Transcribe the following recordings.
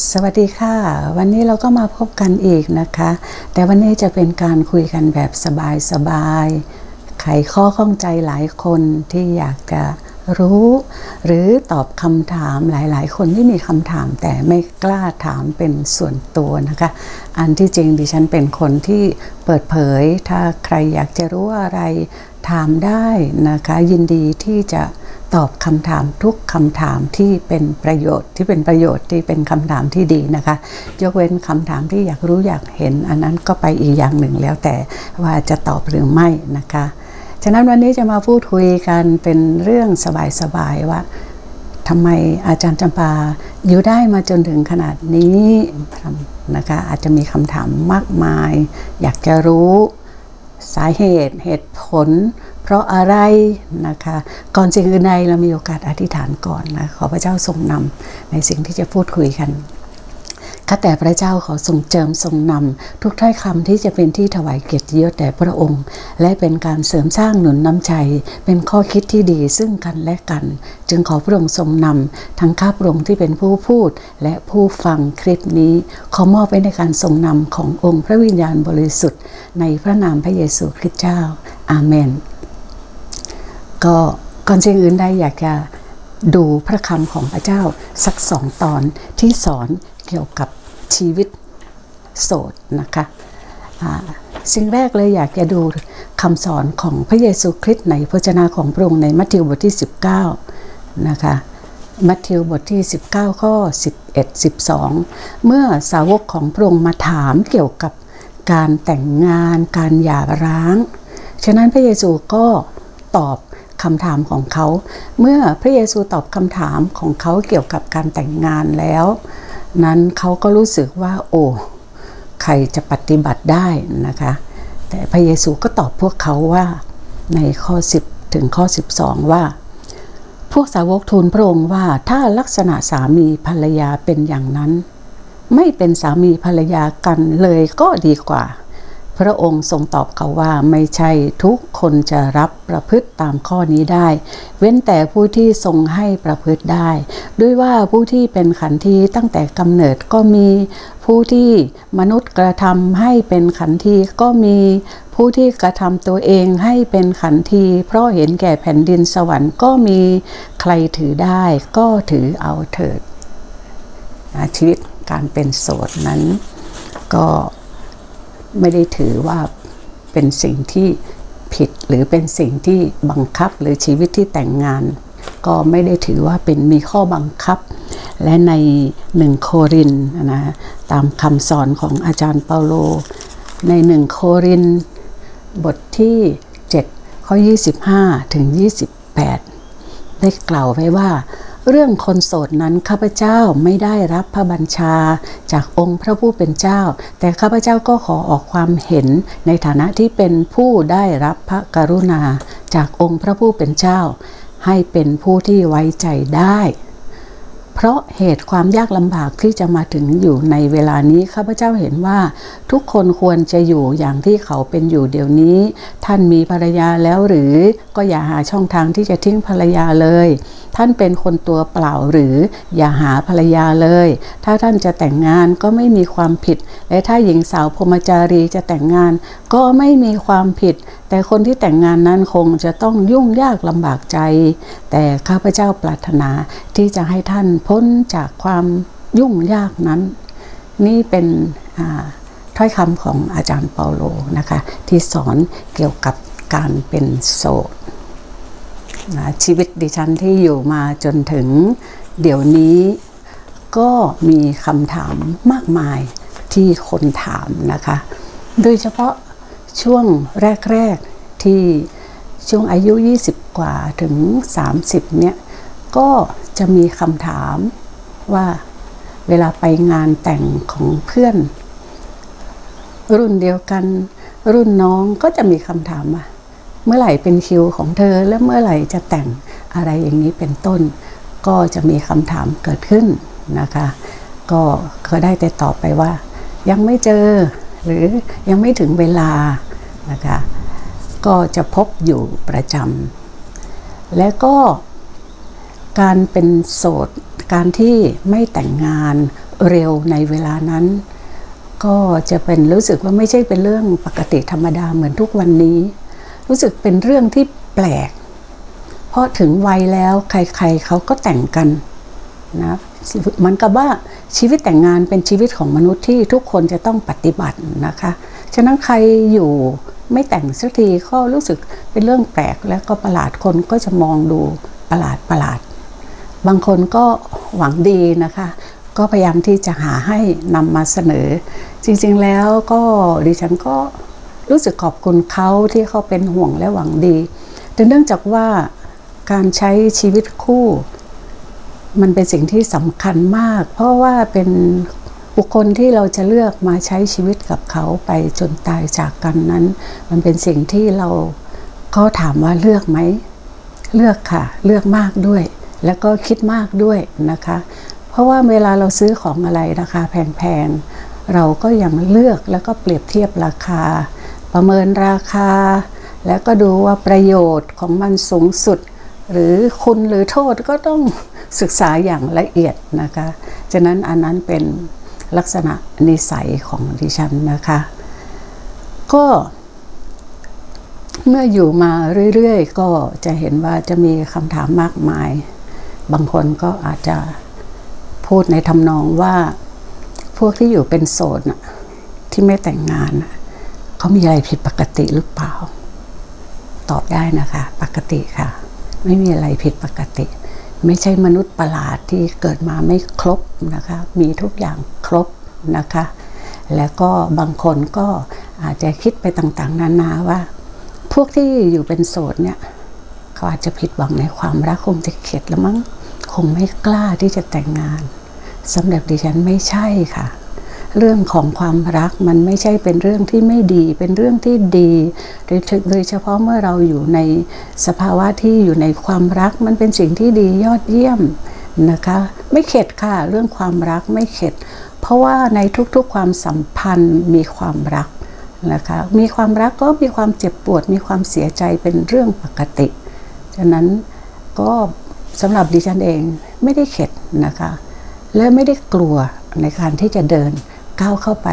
สวัสดีค่ะ วันนี้เราก็มาพบกันอีกนะคะ แต่วันนี้จะเป็นการคุยกันแบบสบายๆไขข้อข้องใจหลายคนที่อยากจะรู้ หรือตอบคำถามหลายๆ คนที่มีคำถามแต่ไม่กล้าถามเป็นส่วนตัวนะคะ อันที่จริงดิฉันเป็นคนที่เปิดเผย ถ้าใครอยากจะรู้อะไรถามได้นะคะ ยินดีที่จะ ตอบคำถามทุกคำถามที่เป็นประโยชน์ที่เป็นประโยชน์ที่เป็นคำถามที่ดีนะคะ ยกเว้นคำถามที่อยากรู้อยากเห็น อันนั้นก็ไปอีกอย่างหนึ่งแล้วแต่ว่าจะตอบหรือไม่นะคะ ฉะนั้นวันนี้จะมาพูดคุยกันเป็นเรื่องสบายๆว่าทำไมอาจารย์จำปาอยู่ได้มาจนถึงขนาดนี้นะคะอาจจะมีคำถามมากมาย อยากจะรู้สาเหตุเหตุผล เพราะอะไรนะคะก่อนสิ่งอื่นใดเรามีโอกาสอธิษฐานก่อนนะขอพระเจ้าทรงนำในสิ่งที่จะพูดคุยกันข้าแต่พระเจ้าขอทรงเจิมทรงนำทุกถ้อยคำที่จะเป็นที่ถวายเกียรติยศแด่พระองค์ และเป็นการเสริมสร้างหนุนน้ำใจ เป็นข้อคิดที่ดีซึ่งกันและกัน จึงขอพระองค์ทรงนำทั้งข้าพระองค์ที่เป็นผู้พูด และผู้ฟังคลิปนี้ ขอมอบไว้ในการทรงนำขององค์พระวิญญาณบริสุทธิ์ ในพระนามพระเยซูคริสต์เจ้า อาเมน ก็ก่อนสิ่งอื่นใดอยากจะดูพระคำของพระเจ้าสักสองตอนที่สอนเกี่ยวกับชีวิตโสดนะคะสิ่งแรกเลยอยากจะดูคำสอนของพระเยซูคริสต์ในพระเจนาของพระองค์ในมัทธิวบทที่ 19 นะคะมัทธิวบทที่ 19 ข้อ 11 12 เมื่อสาวกของพระองค์มาถามเกี่ยวกับการแต่งงานการหย่าร้าง ฉะนั้นพระเยซูก็ตอบ คำถามของเขา เมื่อพระเยซูตอบคำถามของเขาเกี่ยวกับการแต่งงานแล้ว นั้นเขาก็รู้สึกว่า โอ้ใครจะปฏิบัติได้นะคะ แต่พระเยซูก็ตอบพวกเขาว่าในข้อ 10 ถึงข้อ 12 ว่า พวกสาวกทูลพระองค์ว่าถ้าลักษณะสามีภรรยาเป็นอย่างนั้น ไม่เป็นสามีภรรยากันเลยก็ดีกว่า พระองค์ทรงตอบเขาว่าไม่ใช่ทุกคนจะรับประพฤติตามข้อนี้ได้ เว้นแต่ผู้ที่ทรงให้ประพฤติได้ ด้วยว่าผู้ที่เป็นขันทีตั้งแต่กำเนิดก็มีผู้ที่มนุษย์กระทำให้เป็นขันทีก็มีผู้ที่กระทำตัวเองให้เป็นขันที เพราะเห็นแก่แผ่นดินสวรรค์ก็มีใครถือได้ก็ถือเอาเถิดชีวิตการเป็นโสดนั้นก็ ไม่ได้ถือว่าเป็นสิ่งที่ผิดหรือเป็นสิ่งที่บังคับหรือชีวิตที่แต่งงาน ก็ไม่ได้ถือว่าเป็นมีข้อบังคับ และในหนึ่งโครินนะตามคำสอนของอาจารย์เปาโล ในหนึ่งโครินบทที่ 7 ข้อ 25 ถึง 28 ได้กล่าวไว้ว่า เรื่องคนโสดนั้นข้าพเจ้าไม่ได้รับพระบัญชา จากองค์พระผู้เป็นเจ้า แต่ข้าพเจ้าก็ขอออกความเห็นในฐานะที่เป็นผู้ได้รับพระกรุณา จากองค์พระผู้เป็นเจ้า ให้เป็นผู้ที่ไว้ใจได้ เพราะเหตุความยากลำบากที่จะมาถึงอยู่ในเวลานี้ข้าพเจ้าเห็นว่า ทุกคนควรจะอยู่อย่างที่เขาเป็นอยู่เดี๋ยวนี้ ท่านมีภรรยาแล้วหรือก็อย่าหาช่องทางที่จะทิ้งภรรยาเลย ท่านเป็นคนตัวเปล่าหรืออย่าหาภรรยาเลย ถ้าท่านจะแต่งงานก็ไม่มีความผิด และถ้าหญิงสาวพรมจารีจะแต่งงาน ก็ไม่มีความผิด แต่คนที่แต่งงานนั้นคงจะต้องยุ่งยากลำบากใจ แต่ข้าพเจ้าปรารถนาที่จะให้ท่านพ้นจากความยุ่งยากนั้น นี่เป็นถ้อยคำของอาจารย์เปาโลนะคะ ที่สอนเกี่ยวกับการเป็นโสดนะชีวิตดิฉันที่อยู่มาจนถึงเดี๋ยวนี้ก็มีคำถามมากมายที่คนถามนะคะ โดยเฉพาะช่วงแรก ๆ ที่ช่วงอายุ 20 กว่าถึง 30 เนี่ย ก็จะมีคำถามว่าเวลาไปงานแต่งของเพื่อน รุ่นเดียวกัน รุ่นน้องก็จะมีคำถามว่าเมื่อไหร่เป็นคิวของเธอและเมื่อไหร่จะแต่งอะไรอย่างนี้เป็นต้น ก็จะมีคำถามเกิดขึ้นนะคะ ก็ก็ได้แต่ตอบไปว่า ยังไม่เจอ หรือยังไม่ถึงเวลานะคะ ก็จะพบอยู่ประจำและก็การเป็นโสด การที่ไม่แต่งงานเร็วในเวลานั้น ก็จะเป็นรู้สึกว่าไม่ใช่เป็นเรื่องปกติธรรมดาเหมือนทุกวันนี้ รู้สึกเป็นเรื่องที่แปลก เพราะถึงวัยแล้วใครๆเขาก็แต่งกันนะมือนกับว่าชีวิตแต่งงานเป็นชีวิตของมนุษย์ที่ทุกคนจะต้องปฏิบัตินะคะ ฉะนั้นใครอยู่ ไม่แต่งสักทีก็รู้สึกเป็นเรื่องแปลกและก็ประหลาดคนก็จะมองดูประหลาดประหลาด บางคนก็หวังดีนะคะ ก็พยายามที่จะหาให้นำมาเสนอ จริงๆแล้วก็ดิฉันก็รู้สึกขอบคุณเขาที่เขาเป็นห่วงและหวังดีแต่เนื่องจากว่าการใช้ชีวิตคู่ มันเป็นสิ่งที่สำคัญมาก เพราะว่าเป็น บุคคลที่เราจะเลือกมาใช้ชีวิตกับเขาไปจนตายจากกันนั้น มันเป็นสิ่งที่เราก็ถามว่าเลือกไหม เลือกค่ะ เลือกมากด้วย แล้วก็คิดมากด้วยนะคะ เพราะว่าเวลาเราซื้อของอะไรราคาแพงๆ เราก็ยังเลือกแล้วก็เปรียบเทียบราคา ประเมินราคา แล้วก็ดูว่าประโยชน์ของมันสูงสุด หรือคุณหรือโทษก็ต้องศึกษาอย่างละเอียดนะคะ ฉะนั้นอันนั้นเป็น ลักษณะนิสัยของดิฉันนะคะ ก็เมื่ออยู่มาเรื่อยๆ ก็จะเห็นว่าจะมีคำถามมากมาย บางคนก็อาจจะพูดในทำนองว่า พวกที่อยู่เป็นโสดที่ไม่แต่งงานเขามีอะไรผิดปกติหรือเปล่า ตอบได้นะคะ ปกติค่ะ ไม่มีอะไรผิดปกติ ไม่ใช่มนุษย์ประหลาดที่เกิดมาไม่ครบนะคะ มีทุกอย่างครบนะคะ แล้วก็บางคนก็อาจจะคิดไปต่างๆ นานาว่า พวกที่อยู่เป็นโสดเนี่ย เขาอาจจะผิดหวังในความรักคงจะเข็ดแล้วมั้ง คงไม่กล้าที่จะแต่งงานสำหรับดิฉันไม่ใช่ค่ะ เรื่องของความรักมันไม่ใช่เป็นเรื่องที่ไม่ดี เป็นเรื่องที่ดี โดยเฉพาะเมื่อเราอยู่ในสภาวะที่อยู่ในความรักมันเป็นสิ่งที่ดียอดเยี่ยมนะคะ ไม่เข็ดค่ะเรื่องความรักไม่เข็ด เพราะว่าในทุกๆความสัมพันธ์มีความรักนะคะมีความรักก็มีความเจ็บปวด มีความเสียใจเป็นเรื่องปกติฉะนั้นก็สำหรับดิฉันเองไม่ได้เข็ดนะคะ และไม่ได้กลัวในการที่จะเดิน ก้าวเข้าไป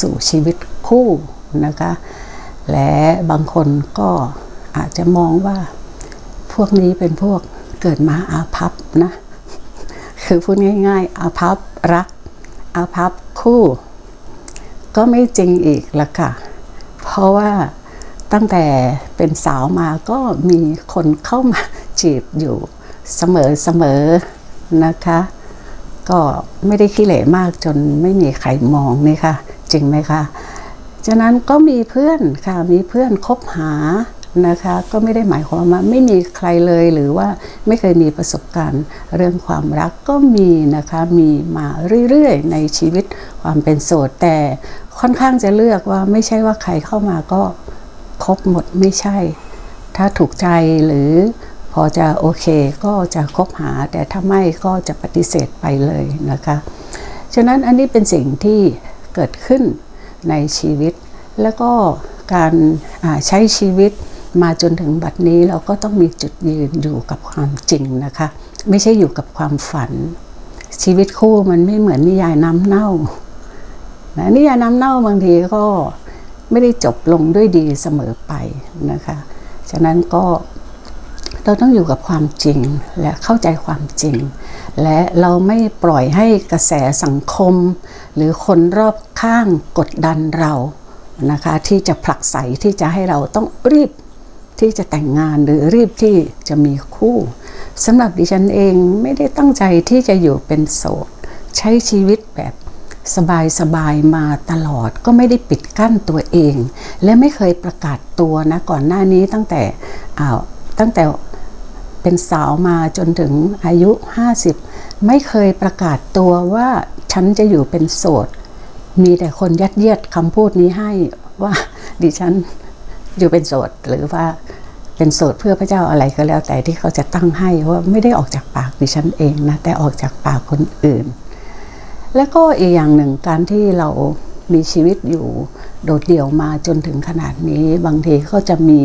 สู่ชีวิตคู่นะคะ และบางคนก็อาจจะมองว่าพวกนี้เป็นพวกเกิดมาอาภัพนะ คือพูดง่าย ๆ อาภัพรัก อาภัพคู่ ก็ไม่จริงอีกละค่ะ เพราะว่าตั้งแต่เป็นสาวมาก็มีคนเข้ามาจีบอยู่เสมอๆนะคะ ก็ไม่ได้ขี้เหร่มากจนไม่มีใครมองนี่ค่ะ จริงไหมคะฉะนั้นก็มีเพื่อนค่ะมีเพื่อนคบหานะคะ ก็ไม่ได้หมายความว่าไม่มีใครเลยหรือว่าไม่เคยมีประสบการณ์เรื่องความรักก็มีนะคะมีมาเรื่อยๆ ในชีวิตความเป็นโสดแต่ค่อนข้างจะเลือกว่าไม่ใช่ว่าใครเข้ามาก็คบหมดไม่ใช่ ถ้าถูกใจหรือ พอจะโอเคก็จะคบหา แต่ถ้าไม่ก็จะปฏิเสธไปเลยนะคะ ฉะนั้นอันนี้เป็นสิ่งที่เกิดขึ้นในชีวิต แล้วก็การใช้ชีวิตมาจนถึงบัดนี้เราก็ต้องมีจุดยืนอยู่กับความจริงนะคะ ไม่ใช่อยู่กับความฝัน ชีวิตคู่มันไม่เหมือนนิยายน้ำเน่านะนิยายน้ำเน่าบางทีก็ไม่ได้จบลงด้วยดีเสมอไปนะคะ ฉะนั้นก็ เราต้องอยู่กับความจริงและเข้าใจความจริง และเราไม่ปล่อยให้กระแสสังคม หรือคนรอบข้างกดดันเรานะคะที่จะผลักไสที่จะให้เราต้องรีบที่จะแต่งงานหรือรีบที่จะมีคู่สำหรับดิฉันเองไม่ได้ตั้งใจที่จะอยู่เป็นโสด ใช้ชีวิตแบบสบายๆมาตลอดก็ไม่ได้ปิดกั้นตัวเอง และไม่เคยประกาศตัวนะก่อนหน้านี้ตั้งแต่อ้าวตั้งแต่ เป็นสาวมาจนถึงอายุ 50 ไม่เคยประกาศตัวว่าฉันจะอยู่เป็นโสด มีแต่คนยัดเยียดคำพูดนี้ให้ว่าดิฉันอยู่เป็นโสดหรือว่าเป็นโสดเพื่อพระเจ้าอะไรก็แล้วแต่ที่เขาจะตั้งให้ว่าไม่ได้ออกจากปากดิฉันเองนะแต่ออกจากปากคนอื่น และก็อีกอย่างหนึ่งการที่เรามีชีวิตอยู่โดดเดี่ยวมาจนถึงขนาดนี้ บางทีก็จะมี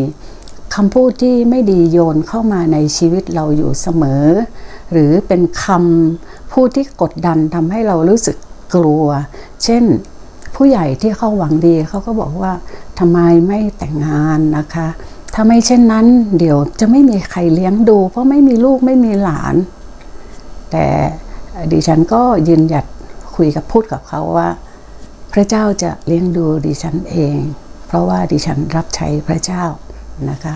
คำพูดที่ไม่ดีโยนเข้ามาในชีวิตเราอยู่เสมอ หรือเป็นคำพูดที่กดดันทำให้เรารู้สึกกลัว เช่นผู้ใหญ่ที่เขาหวังดีเขาก็บอกว่าทำไมไม่แต่งงานนะคะ ถ้าไม่เช่นนั้นเดี๋ยวจะไม่มีใครเลี้ยงดู เพราะไม่มีลูกไม่มีหลาน แต่ดิฉันก็ยืนหยัดคุยกับพูดกับเขาว่า พระเจ้าจะเลี้ยงดูดิฉันเอง เพราะว่าดิฉันรับใช้พระเจ้า นะคะ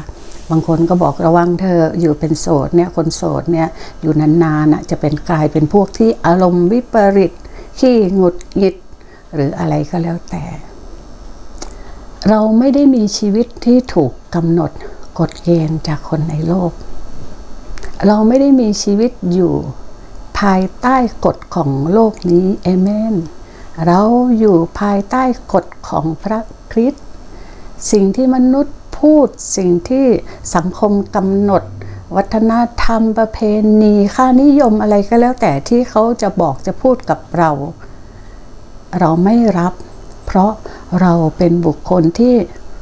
บางคนก็บอกระวังเธออยู่เป็นโสดเนี่ยคนโสดเนี่ยอยู่นานๆนะจะเป็นกลายเป็นพวกที่อารมณ์วิปริตขี้หงุดหงิดหรืออะไรก็แล้วแต่ เราไม่ได้มีชีวิตที่ถูกกำหนดกฎเกณฑ์จากคนในโลก เราไม่ได้มีชีวิตอยู่ภายใต้กฎของโลกนี้เอเมน เราอยู่ภายใต้กฎของพระคริสต์สิ่งที่มนุษย์ พูดสิ่งที่สังคมกำหนด วัฒนธรรมประเพณีค่านิยมอะไรก็แล้วแต่ที่เขาจะบอกจะพูดกับเรา เราไม่รับ เพราะเราเป็นบุคคลที่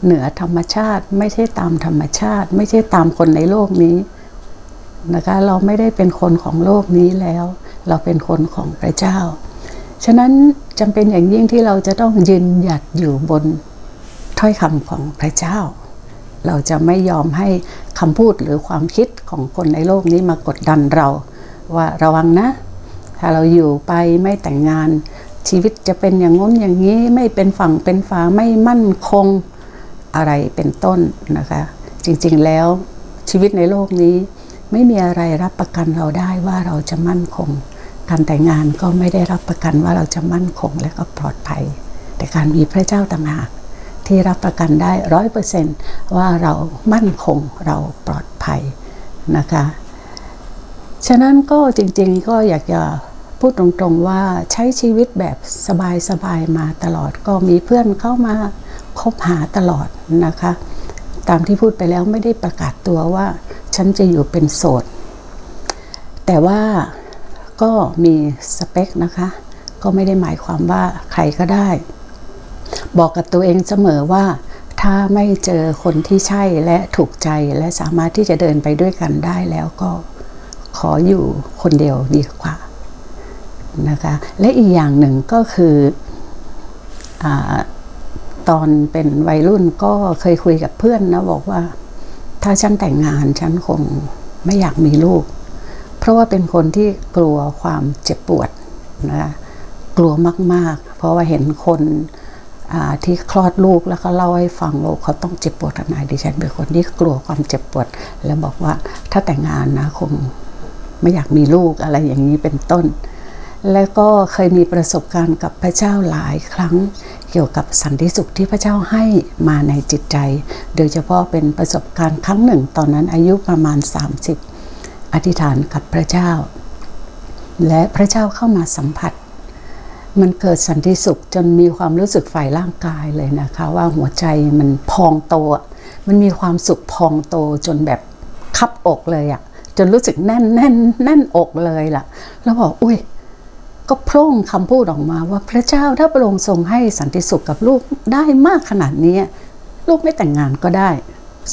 เหนือธรรมชาติ ไม่ใช่ตามธรรมชาติ ไม่ใช่ตามคนในโลกนี้นะคะเราไม่ได้เป็นคนของโลกนี้แล้ว เราเป็นคนของพระเจ้า ฉะนั้นจำเป็นอย่างยิ่งที่เราจะต้องยืนหยัดอยู่บนถ้อยคำของพระเจ้า เราจะไม่ยอมให้คำพูดหรือความคิดของคนในโลกนี้มากดดันเรา ว่าระวังนะ ถ้าเราอยู่ไปไม่แต่งงาน ชีวิตจะเป็นอย่างง้นอย่างนี้ไม่เป็นฝั่งเป็นฝาไม่มั่นคงอะไรเป็นต้นนะคะ จริงๆแล้วชีวิตในโลกนี้ ไม่มีอะไรรับประกันเราได้ว่าเราจะมั่นคง การแต่งงานก็ไม่ได้รับประกันว่าเราจะมั่นคงและก็ปลอดภัย แต่การมีพระเจ้าต่างหาก ที่รับประกันได้ร้อยเปอร์เซนต์ว่าเรามั่นคงเราปลอดภัยนะคะ ฉะนั้นก็จริงๆก็อยากจะพูดตรงๆว่าใช้ชีวิตแบบสบายๆมาตลอดก็มีเพื่อนเข้ามาคบหาตลอดนะคะ ตามที่พูดไปแล้วไม่ได้ประกาศตัวว่า ฉันจะอยู่เป็นโสด แต่ว่าก็มีสเปคนะคะ ก็ไม่ได้หมายความว่าใครก็ได้ บอกกับตัวเองเสมอว่า ถ้าไม่เจอคนที่ใช่และถูกใจและสามารถที่จะเดินไปด้วยกันได้แล้วก็ขออยู่คนเดียวดีกว่านะคะและอีกอย่างหนึ่งก็คืออตอนเป็นวัยรุ่นก็เคยคุยกับเพื่อนนะบอกว่า ถ้าฉันแต่งงานฉันคงไม่อยากมีลูก เพราะว่าเป็นคนที่กลัวความเจ็บปวดนะคะกลัวมาก ๆ เพราะว่าเห็นคน ที่คลอดลูกแล้วก็เล่าให้ฟังว่าเขาต้องเจ็บปวดขนาดดิฉันเป็นคนที่กลัวความเจ็บปวด แล้วบอกว่าถ้าแต่งงานนะคงไม่อยากมีลูกอะไรอย่างนี้เป็นต้น แล้วก็เคยมีประสบการณ์กับพระเจ้าหลายครั้ง เกี่ยวกับสันติสุขที่พระเจ้าให้มาในจิตใจ โดยเฉพาะเป็นประสบการณ์ครั้งหนึ่ง ตอนนั้นอายุประมาณ 30 อธิษฐานกับพระเจ้า และพระเจ้าเข้ามาสัมผัส มันเกิดสันติสุขจนมีความรู้สึกฝ่ายร่างกายเลยนะคะ ว่าหัวใจมันพองโต มันมีความสุขพองโตจนแบบคับอกเลยอะจนรู้สึกแน่นแน่นแน่นอกเลยล่ะ แล้วบอกอุ้ยก็พร่งคำพูดออกมาว่าพระเจ้าถ้าพระองค์ทรงให้สันติสุขกับลูกได้มากขนาดนี้ ลูกไม่แต่งงานก็ได้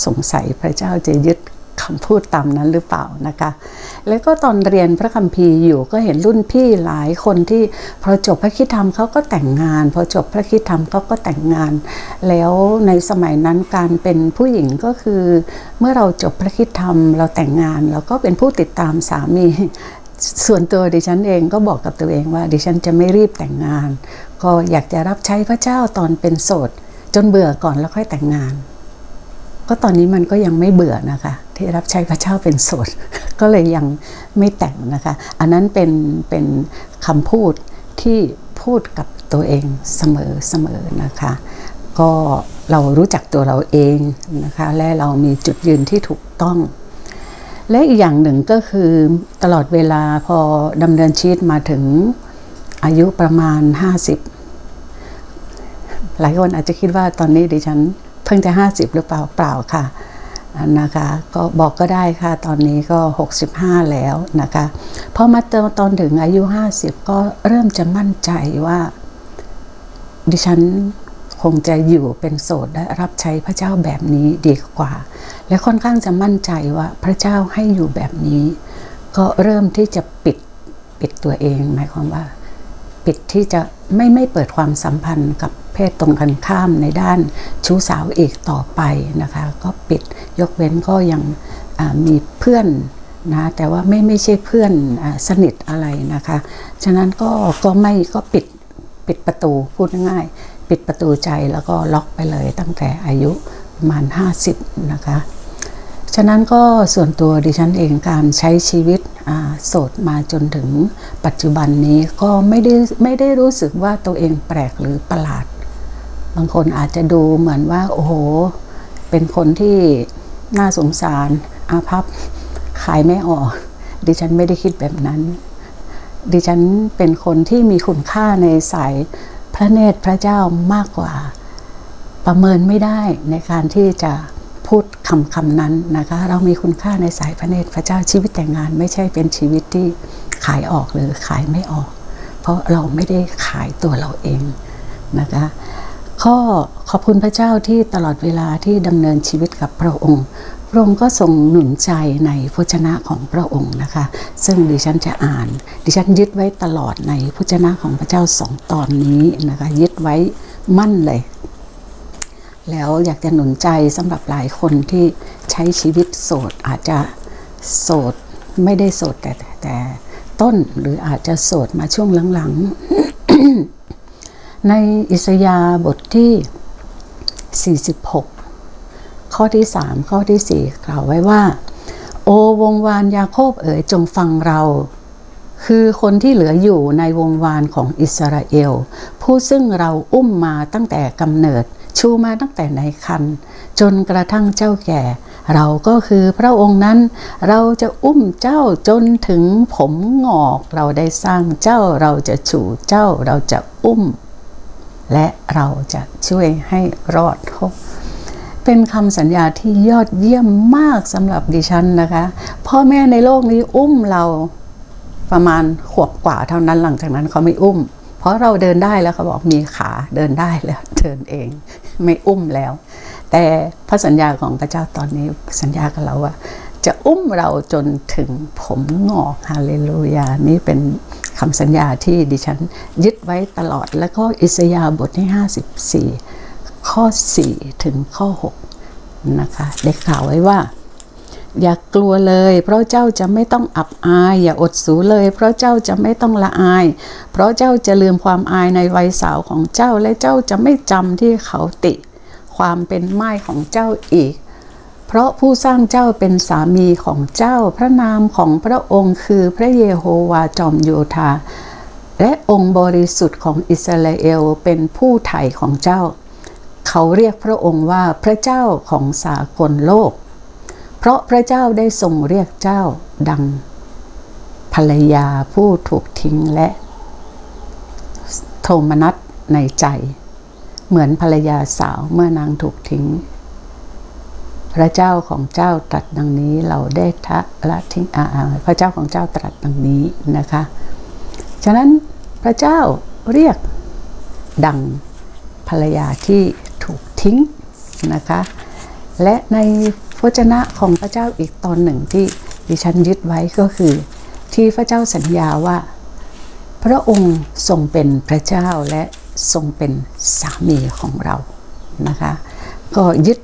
สงสัยพระเจ้าจะยึด คำพูดตามนั้นหรือเปล่านะคะ แล้วก็ตอนเรียนพระคัมภีร์อยู่ก็เห็นรุ่นพี่หลายคนที่พอจบพระคิดธรรมเขาก็แต่งงาน พอจบพระคิดธรรมเขาก็แต่งงาน แล้วในสมัยนั้นการเป็นผู้หญิงก็คือ เมื่อเราจบพระคิดธรรมเราแต่งงานเราก็เป็นผู้ติดตามสามีส่วนตัวดิฉันเองก็บอกกับตัวเองว่า ดิฉันจะไม่รีบแต่งงาน ก็อยากจะรับใช้พระเจ้าตอนเป็นโสด จนเบื่อก่อนแล้วค่อยแต่งงาน ก็ตอนนี้มันก็ยังไม่เบื่อนะคะ ที่รับใช้พระเจ้าเป็นโสด ก็เลยยังไม่แต่งนะคะ อันนั้นเป็นเป็นคำพูดที่พูดกับตัวเองเสมอเสมอนะคะ ก็เรารู้จักตัวเราเองนะคะ และเรามีจุดยืนที่ถูกต้อง และอีกอย่างหนึ่งก็คือตลอดเวลาพอดำเนินชีวิตมาถึงอายุประมาณ 50 หลายคนอาจจะคิดว่าตอนนี้ดิฉันเพิ่งจะ 50 หรือเปล่าเปล่าค่ะ นะคะก็บอกก็ได้ค่ะตอนนี้ก็ 65 แล้วนะคะพอมาเติมตอนถึงอายุ 50 ก็เริ่มจะมั่นใจว่า ดิฉันคงจะอยู่เป็นโสดและรับใช้พระเจ้าแบบนี้ดีกว่า และค่อนข้างจะมั่นใจว่าพระเจ้าให้อยู่แบบนี้ ก็เริ่มที่จะปิดปิดตัวเอง หมายความว่า ปิดที่จะไม่ไม่เปิดความสัมพันธ์กับ เพศตรงกันข้ามในด้านชู้สาวอีกต่อไปนะคะ ก็ปิดยกเว้นก็ยังมีเพื่อนนะแต่ว่าไม่ไม่ใช่เพื่อนอสนิทอะไรนะคะ ฉะนั้นก็ก็ไม่ก็ปิดปิดประตูพูดง่ายๆปิดประตูใจแล้วก็ล็อกไปเลยตั้งแต่อายุประมาณ 50 นะคะ ฉะนั้นก็ส่วนตัวดิฉันเองการใช้ชีวิตโสดมาจนถึงปัจจุบันนี้ก็ไม่ได้ไม่ได้รู้สึกว่าตัวเองแปลกหรือประหลาด บางคนอาจจะดูเหมือนว่า โอ้โห เป็นคนที่น่าสงสาร อาภัพขายไม่ออก ดิฉันไม่ได้คิดแบบนั้น ดิฉันเป็นคนที่มีคุณค่าในสายพระเนตรพระเจ้ามากกว่า ประเมินไม่ได้ในการที่จะพูดคำคำนั้นนะคะ เรามีคุณค่าในสายพระเนตรพระเจ้าชีวิตแต่งงาน ไม่ใช่เป็นชีวิตที่ขายออกหรือขายไม่ออก เพราะเราไม่ได้ขายตัวเราเองนะคะ ข้อขอบคุณพระเจ้าที่ตลอดเวลาที่ดำเนินชีวิตกับพระองค์ พระองค์ก็ทรงหนุนใจในพระชนะของพระองค์นะคะ ซึ่งดิฉันจะอ่าน ดิฉันยึดไว้ตลอดในพระชนะของพระเจ้าสองตอนนี้นะคะยึดไว้มั่นเลย แล้วอยากจะหนุนใจสำหรับหลายคนที่ใช้ชีวิตโสดอาจจะโสดไม่ได้โสดแต่แต่ต่ต้นหรืออาจจะโสดมาช่วงหลังๆ ในอิสยาห์บทที่ 46 ข้อที่ 3 ข้อที่ 4 กล่าวไว้ว่า โอวงวานยาโคบเอ๋ยจงฟังเรา คือคนที่เหลืออยู่ในวงวานของอิสราเอล ผู้ซึ่งเราอุ้มมาตั้งแต่กำเนิดชูมาตั้งแต่ในคัน จนกระทั่งเจ้าแก่ เราก็คือพระองค์นั้น เราจะอุ้มเจ้าจนถึงผมงอก เราได้สร้างเจ้าเราจะฉูเจ้าเราจะอุ้ม และเราจะช่วยให้รอดโอ้เป็นคำสัญญาที่ยอดเยี่ยมมากสำหรับดิฉันนะคะ พ่อแม่ในโลกนี้อุ้มเราประมาณขวบกว่าเท่านั้นหลังจากนั้นเขาไม่อุ้ม เพราะเราเดินได้แล้วเขาบอกมีขาเดินได้แล้วเดินเอง ไม่อุ้มแล้ว แต่พระสัญญาของพระเจ้าตอนนี้สัญญากับเราว่า จะอุ้มเราจนถึงผมงอกฮาเลลูยา นี่เป็นคำสัญญาที่ดิฉันยึดไว้ตลอด แล้วก็อิสยาบทที่ 54 ข้อ 4 ถึงข้อ 6 นะคะได้กล่าวไว้ว่า อย่ากกลัวเลย เพราะเจ้าจะไม่ต้องอับอาย อย่าอดสูเลย เพราะเจ้าจะไม่ต้องละอาย เพราะเจ้าจะลืมความอายในวัยสาวของเจ้าและเจ้าจะไม่จำที่เขาติ ความเป็นไม้ของเจ้าอีก เพราะผู้สร้างเจ้าเป็นสามีของเจ้า พระนามของพระองค์คือพระเยโฮวาจอมโยธา และองค์บริสุทธิ์ของอิสราเอลเป็นผู้ไถ่ของเจ้า เขาเรียกพระองค์ว่าพระเจ้าของสากลโลก เพราะพระเจ้าได้ทรงเรียกเจ้าดัง ภรรยาผู้ถูกทิ้งและโทมนัสในใจ เหมือนภรรยาสาวเมื่อนางถูกทิ้ง พระเจ้าของเจ้าตรัสดังนี้ เราได้ทะละทิ้งอาาพระเจ้าของเจ้าตรัสดังนี้นะคะ ฉะนั้นพระเจ้าเรียกดังภรรยาที่ถูกทิ้งนะคะ และในพระจนะของพระเจ้าอีกตอนหนึ่งที่ดิฉันยึดไว้ก็คือ ที่พระเจ้าสัญญาว่า พระองค์ทรงเป็นพระเจ้าและทรงเป็นสามีของเรานะคะ ก็ยึด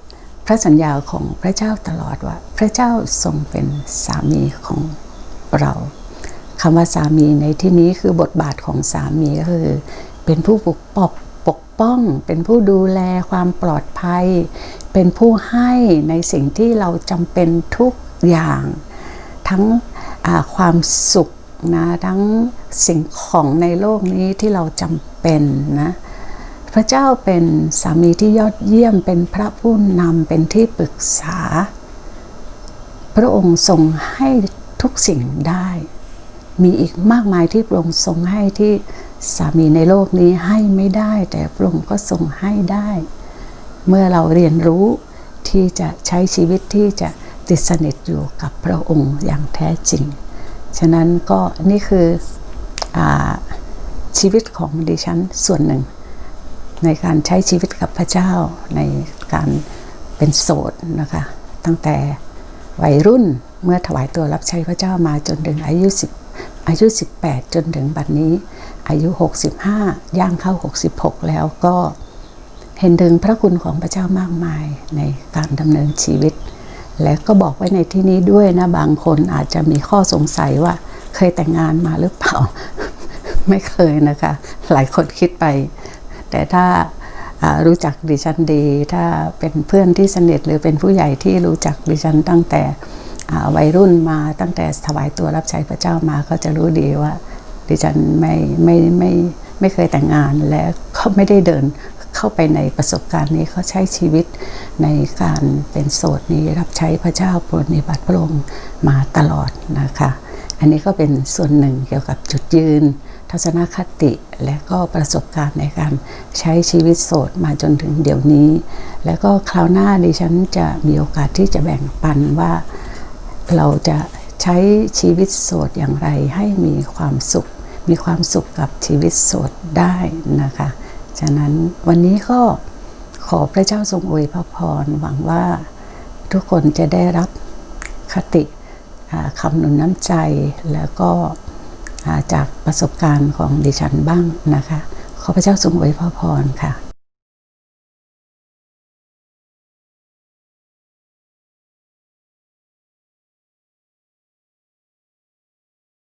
ระสัญญาของพระเจ้าตลอดว่า พระเจ้าทรงเป็นสามีของเราคำว่าสามีในที่นี้คือบทบาทของสามีก็คือ เป็นผู้ปกปกปกป้อง เป็นผู้ดูแลความปลอดภัย เป็นผู้ให้ในสิ่งที่เราจำเป็นทุกอย่าง ทั้งความสุขนะทั้งสิ่งของในโลกนี้ที่เราจำเป็นนะ พระเจ้าเป็นสามีที่ยอดเยี่ยมเป็นพระผู้นำเป็นที่ปรึกษา พระองค์ทรงให้ทุกสิ่งได้ มีอีกมากมายที่พระองค์ทรงให้ที่สามีในโลกนี้ให้ไม่ได้ แต่พระองค์ก็ทรงให้ได้ เมื่อเราเรียนรู้ที่จะใช้ชีวิตที่จะติดสนิทอยู่กับพระองค์อย่างแท้จริง ฉะนั้นก็นี่คืออชีวิตของดิฉันส่วนหนึ่ง ในการใช้ชีวิตกับพระเจ้าในการเป็นโสดนะคะ ตั้งแต่วัยรุ่นเมื่อถวายตัวรับใช้พระเจ้ามาจนถึงอายุ10อายุ 18 จนถึงบัดนี้ อายุ 65 ย่างเข้า 66 แล้วก็เห็นถึงพระคุณของพระเจ้ามากมายในการดำเนินชีวิต และก็บอกไว้ในที่นี้ด้วยนะ บางคนอาจจะมีข้อสงสัยว่าเคยแต่งงานมาหรือเปล่า ไม่เคยนะคะ หลายคนคิดไป แต่ถ้ารู้จักดิฉันดี ถ้าเป็นเพื่อนที่สนิทหรือเป็นผู้ใหญ่ที่รู้จักดิฉันตั้งแต่วัยรุ่นมาตั้งแต่ถวายตัวรับใช้พระเจ้ามาก็จะรู้ดีว่า ดิฉันไม่ไม่ไม่ไม่เคยแต่งงานและเขาไม่ได้เดินเข้าไปในประสบการณ์นี้เขาใช้ชีวิตในการเป็นโสดนี้รับใช้พระเจ้าปรนิบัติพระองค์มาตลอดนะคะ อันนี้ก็เป็นส่วนหนึ่งเกี่ยวกับจุดยืน ทัศนคติและก็ประสบการณ์ในการใช้ชีวิตโสดมาจนถึงเดี๋ยวนี้ แล้วก็คราวหน้าดิฉันจะมีโอกาสที่จะแบ่งปันว่าเราจะใช้ชีวิตโสดอย่างไรให้มีความสุข มีความสุขกับชีวิตโสดได้นะคะ ฉะนั้นวันนี้ก็ขอพระเจ้าทรงอวยพระพรหวังว่าทุกคนจะได้รับคติคำหนุนน้ำใจแล้วก็ จากประสบการณ์ของดิฉันบ้างนะคะ ขอพระเจ้าทรงอวยพระพรค่ะ